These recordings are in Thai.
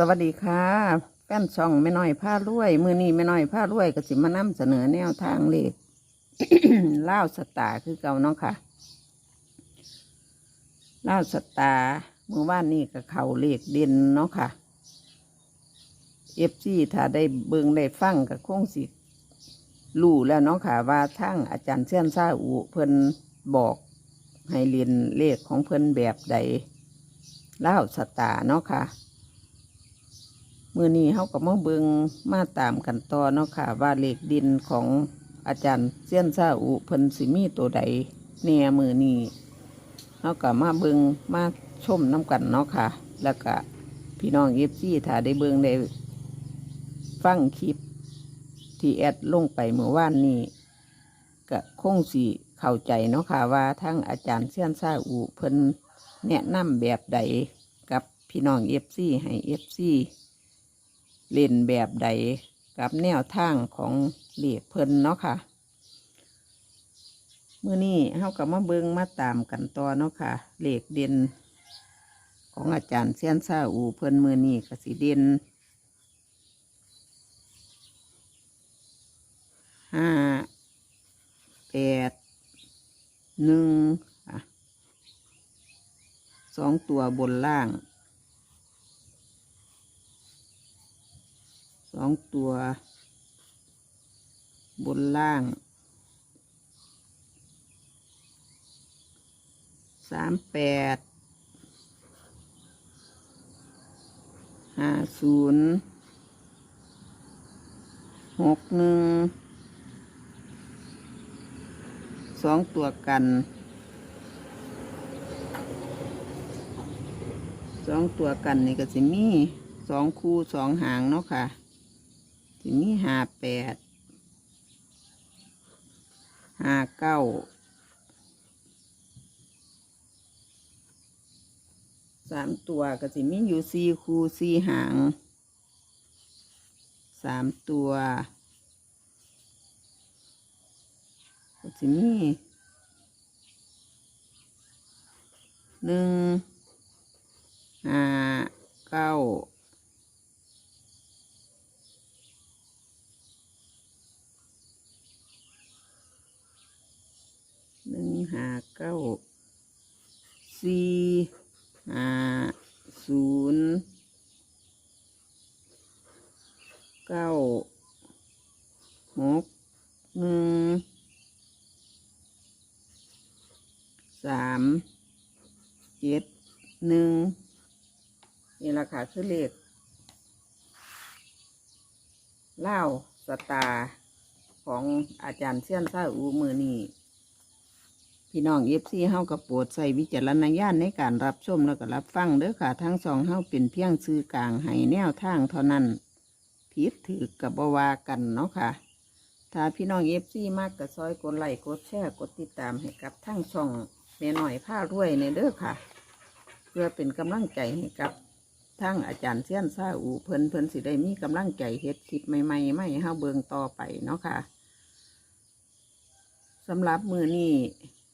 สวัสดีค่ะ แป้นช่องแม่น้อยผ้ารวย มือนี้แม่น้อยผ้ารวยก็สิมานำเสนอแนวทางเลขเล่าสตาร์คือเก่าเนาะค่ะเล่าสตาร์เมื่อวานนี้ก็เข่าเลขเด่นเนาะค่ะเอฟซีถ้าได้เบิงได้ฟังก็คงสิรู้แล้วเนาะค่ะ ว่าทั้งอาจารย์เชื่อนซาอูเพิ่นบอกให้เรียนเลขของเพิ่นแบบใดเล่าสตาร์เนาะค่ะ มือนี้เขาก็มาเบิงมาตามกันต่อเนาะค่ะว่าเหลขดินของอาจารย์เซียนซาอุเพิ่นสิมีตัวใดแน่มือนี้เขาก็มาเบิงมาชมน้ำกันเนาะค่ะ แล้วก็พี่น้องเอฟซีถ้าได้เบิงได้ฟังคลิปที่แอดลงไปเมื่อวานนี้ก็คงสิเข้าใจเนาะค่ะว่าทั้งอาจารย์เซียนซาอุเพิ่นแนะนำแบบใดกับพี่น้องเอฟซีให้เอฟซี เล่นแบบใดกับแนวทางของเหลียเพิ่นเนาะค่ะเมื่อนี้เฮากับมาเบิงมาตามกันต่อเนาะค่ะเหลขเด่นของอาจารย์เซียนซาอูเพิ่นมือนี้กสิเด่นห้าแปดหนึ่งสองตัวบนล่าง สองตัว บนล่างสามแปดห้าศูนย์หกหนึ่งสองตัวกันสองตัวกันนี่ก็สิมีสองคู่สองหางเนาะค่ะ สิมีห้าแปดห้าเก้าสามตัวก็สิมีอยู่สี่คู่สี่หางสามตัวก็สิมีหนึ่งห้าเก้า หนึ่งห้า เก้าสี่ห้าศูนย์เก้าหกหนึ่งสามเจ็ดหนึ่งนี่ราคาคือเลขเล่าสตาร์ของอาจารย์เซียนซาอูมือนี่ พี่น้องเอฟซีเฮากับโปรดใส่วิจารณญาณในการรับชมแล้วก็รับฟังเด้อค่ะ ทั้งสองเฮาเป็นเพียงซื้อกลางให้แนวทางเท่านั้นผิดถือกับบวากันเนาะค่ะ ถ้าพี่น้องเอฟซีมากก็ซอยกดไลค์กดแชร์กดติดตามให้กับทั้งช่องแม่หน่อยผ้ารวยในเด้อค่ะ เพื่อเป็นกำลังใจให้กับทั้งอาจารย์เซียนซาอูเพิ่นเพิ่นสิได้มีกำลังใจเฮ็ดคลิปใหม่ๆไม่เฮาเบิงต่อไปเนาะค่ะสำหรับมือนี้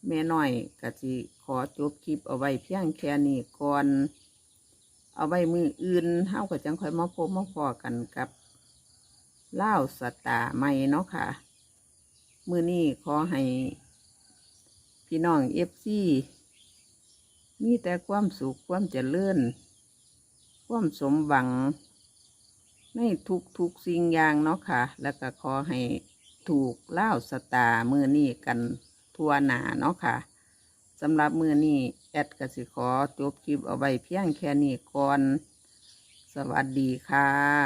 แม่น้อยก็สิขอจบคลิปเอาไว้เพียงแค่นี้ก่อน เอาไว้มืออื่นเฮาก็จังค่อยมาพบมาพอกันกับเล่าสตาร์ใหม่เนาะค่ะ มือนี้ขอให้ พี่น้องเอฟซีมีแต่ความสุขความเจริญความสมหวัง ในทุกทุกสิ่งอย่างเนาะค่ะ แล้วก็ขอให้ถูกเล่าสตาร์มือนี้กัน ทั่วหนาเนาะค่ะสำหรับมือนี้แอดกสิขอจบคลิปเอาไว้เพียงแค่นี้ก่อน สวัสดีค่ะ